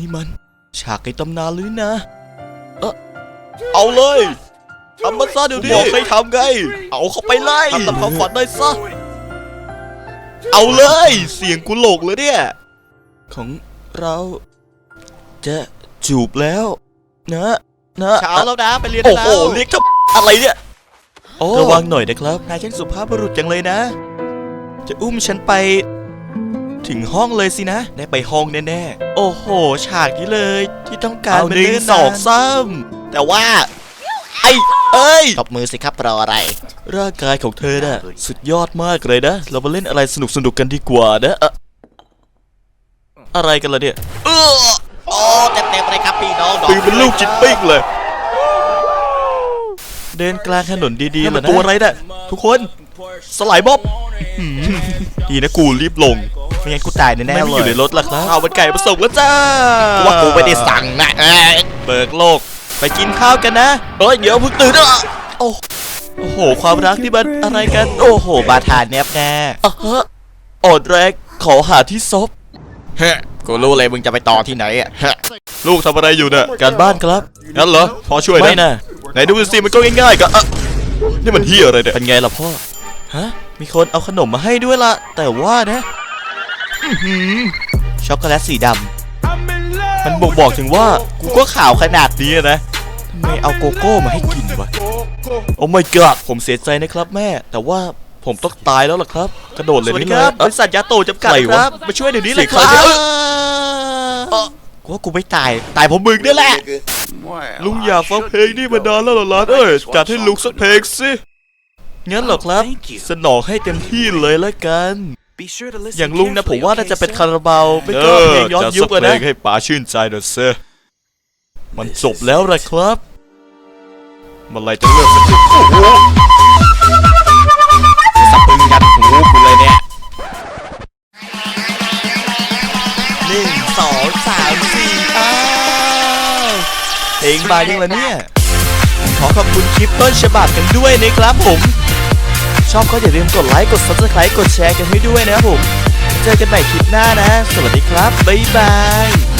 นี่มัน ฉากในตำนานหรือนะ เออเอาเลยทำมันซะเดี๋ยวนี้บอกให้ทำไง เอาเข้าไปเลยทำตามความฝันได้ซะ เอาเลย เสียงกูโหลกเลยเนี่ย ของเราจะจูบแล้ว นะนะเช้าแล้วนะไปเรียนโอ้ได้โหแล้วเรียกเจ้าอะไรเนี่ยระวังหน่อยนะครับนายช่างสุภาพบุรุษจังเลยนะ จะอุ้มฉันไป ถึงห้องเลยสินะ ได้ไปห้องแน่ๆ โอ้โห ฉากนี้เลย ที่ต้องการเอามันหนึ่งเลื่นสองนานซ้ำแต่ว่า ไอ้เอ้ยตบมือสิครับรออะไร ร่างกายของเธอน่ะสุดยอดมากเลยนะ เรามาเล่นอะไรสนุกสนุกๆกันดีกว่านะเอ่ออะไรกันล่ะเนี่ย เออโอ้เต็มๆเลยครับพี่น้องปืนเป็นลูกจิตปิ้งเลย เดินกลางถนนดีๆนั่นมัเลยนนะตัวอะไรน่ะทุกคน สลายบ๊อบหืมดีนะกูรีบลงไม่งั้นกูตายแน่ไม่ๆมีเลอยู่ในยรถล่ะครับข้าวมันไก่มาส่งแล้วจ้าว่ากูไม่ได้สั่งนะเอ้ยเบิกโลก ไปกินข้าวกันนะเอ้ยเดี๋ยวเพิ่งตื่นอะโอ้โอ้โห ความรักที่มันอะไรกัน โอ้โห บาทานแนบแน่อะฮะอ่อนแรงขอหาที่ซบเฮ้ยกูรู้เลยมึงจะไปต่อที่ไหนอะเฮ้ยลูกทำอะไรอยู่เนี่ยการบ้านครับงั้นเหรอพอช่วยนะไม่นะไหนดูสิมันก็ง่ายๆก็อะนี่มันเฮียอะไรเนี่ยเป็นไงล่ะพ่อ ฮะ มีคนเอาขนมมาให้ด้วยล่ะแต่ว่านะอื้อหือช็อกโกแลตสีดำมันบ่งบอกถึงว่า กูก็ข่าวขนาดนี้นะทำไมเอาโกโก้มาให้กินวะ โอ้ my god ผมเสียใจนะครับแม่ แต่ว่าผมต้องตายแล้วล่ะครับ กระโดดเลยสวัสดีนี่ครับบริษัทยาโตจำกัดครับ มาช่วยเดี๋ยวนี้เลยครับเสียงใครเนี่ยเอ้อกูว่ากูไม่ตาย ตายเพราะมึงนี่แหละ ลุงอยากฟังเพลงนี้มานานแล้วเหรอหลานเอ้ย จัดให้ลุงสักเพลงสิ งั้นเหรอครับ สนองให้เต็มที่เลยละกัน อย่างลุงนะผมว่าน่าจะเป็นคาราบาวไม่ก็เพลงย้อนยุคอะนะให้ป๋าชื่นใจหน่อยเซมันจบแล้วละครับเมันไรจะเลิกสักทีโอ้โหสะพึงยันหูกูเลยเนี่ยหนึ่งสองสามสี่อ้าวเพลงมายังละเนี่ย ขอขอบคุณคลิปต้นฉบับกันด้วยนะครับผม ชอบก็อย่าลืมกดไลค์ กด subscribe กดแชร์กันให้ด้วยนะครับผม เจอกันใหม่คลิปหน้านะ สวัสดีครับ บ๊ายบาย